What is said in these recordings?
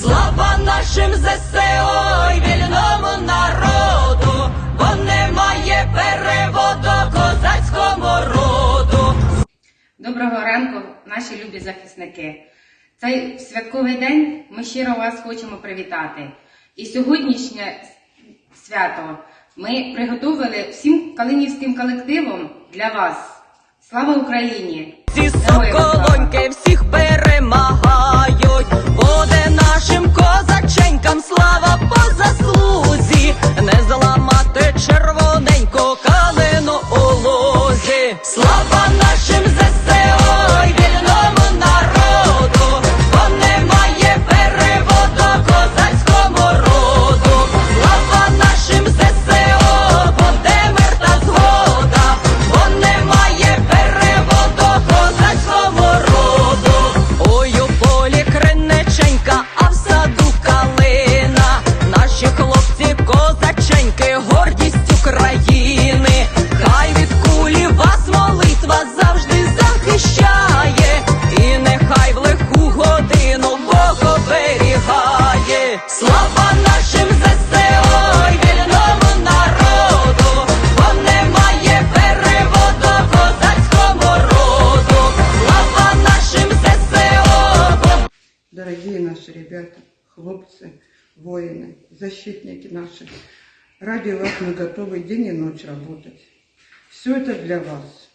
Слава нашим ЗСО й вільному народу, бо немає переводу козацькому роду. Доброго ранку, наші любі захисники. Цей святковий день ми щиро вас хочемо привітати. І сьогоднішнє свято ми приготовили всім калинівським колективом для вас. Слава Україні! Слава нашим ЗСО вільному народу, бо немає переводу козацькому роду. Слава нашим ЗСО, буде мир та згода, бо немає переводу козацькому роду. Ой, у полі криниченька, а в саду калина. Наші хлопці козаченьки, гордість України. Хлопцы, воины, защитники наши, ради вас мы готовы день и ночь работать. Все это для вас.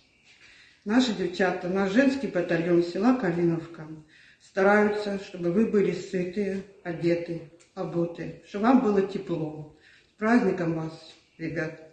Наши девчата, наш женский батальон села Калиновка стараются, чтобы вы были сытые, одеты, обуты, чтобы вам было тепло. С праздником вас, ребята!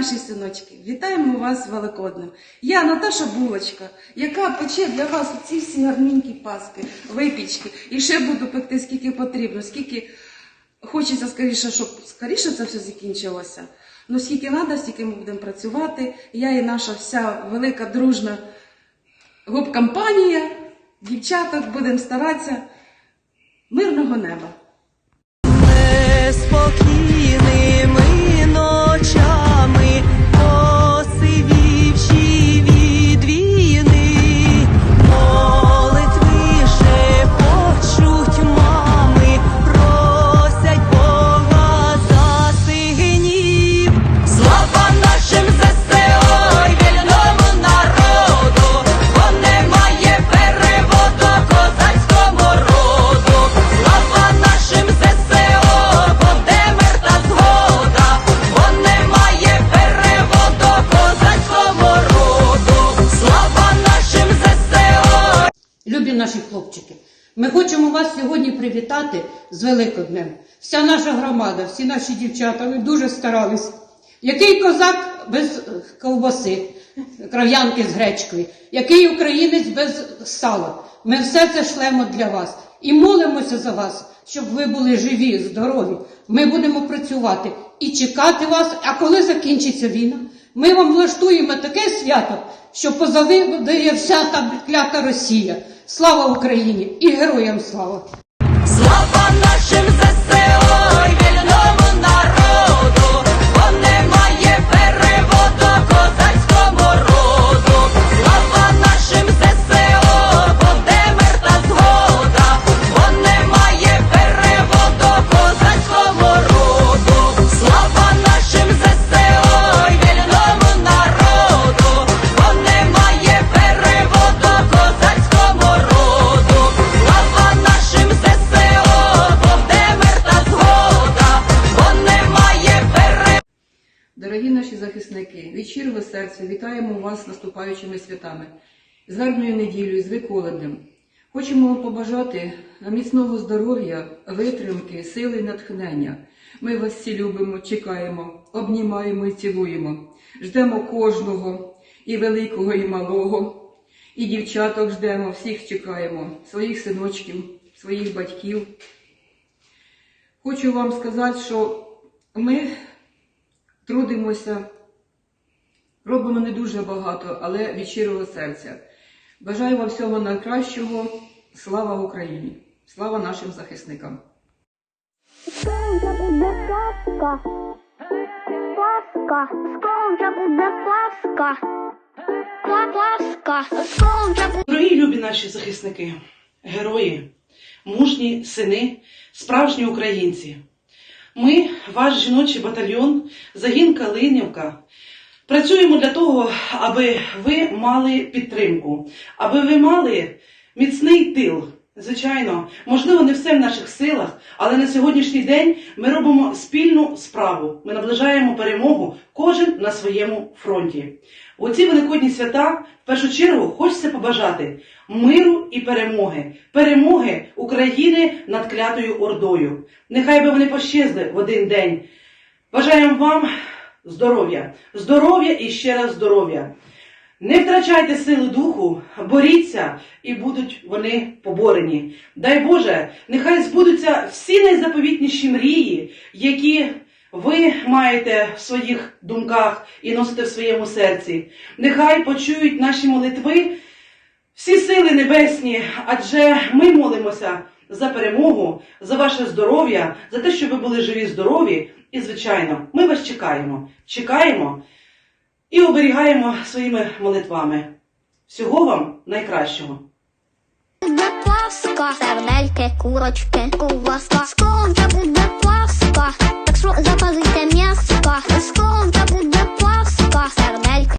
Наші синочки, вітаємо вас з Великоднем. Я Наташа Булочка, яка пече для вас ці всі гарненькі паски, випічки. І ще буду пекти скільки потрібно, скільки хочеться скоріше, щоб скоріше це все закінчилося. Ну скільки треба, стільки ми будемо працювати. Я і наша вся велика дружна губкомпанія, дівчаток, будемо старатися. Мирного неба! Любі наші хлопчики, ми хочемо вас сьогодні привітати з Великоднем. Вся наша громада, всі наші дівчата, ви дуже старались. Який козак без ковбаси, кров'янки з гречкою, який українець без сала. Ми все це шлемо для вас і молимося за вас, щоб ви були живі, здорові. Ми будемо працювати і чекати вас. А коли закінчиться війна, ми вам влаштуємо таке свято, що позавидує вся та клята Росія. Слава Україні і героям слава! слава нашим щирого серця вітаємо вас з наступаючими святами, з гарною неділею, з Виколоднем. Хочемо вам побажати міцного здоров'я, витримки, сили і натхнення. Ми вас всі любимо, чекаємо, обнімаємо і цілуємо. Ждемо кожного, і великого, і малого, і дівчаток ждемо, всіх чекаємо, своїх синочків, своїх батьків. Хочу вам сказати, що ми трудимося, робимо не дуже багато, але від щирого серця. Бажаю вам всього найкращого. Слава Україні! Слава нашим захисникам! Пасха. Скоро буде Пасха. Пла- Пасха. Дорогі любі наші захисники, герої, мужні сини, справжні українці. Ми, ваш жіночий батальйон, загін Калинівка, працюємо для того, аби ви мали підтримку, аби ви мали міцний тил. Звичайно, можливо, не все в наших силах, але на сьогоднішній день ми робимо спільну справу. Ми наближаємо перемогу кожен на своєму фронті. У ці великодні свята в першу чергу хочеться побажати миру і перемоги, перемоги України над клятою Ордою. Нехай би вони пощезли в один день. Бажаємо вам здоров'я, здоров'я і ще раз здоров'я. Не втрачайте сили духу, боріться, і будуть вони поборені. Дай Боже, нехай збудуться всі найзаповітніші мрії, які ви маєте в своїх думках і носите в своєму серці. Нехай почують наші молитви всі сили небесні, адже ми молимося за перемогу, за ваше здоров'я, за те, щоб ви були живі, здорові. І, звичайно, ми вас чекаємо. Чекаємо і оберігаємо своїми молитвами. Всього вам найкращого! Пасха. Сердельки, курочки, ковбаска. Скоро буде Пасха. Так що запалите м'яска. Скоро буде Пасха. Сердельки.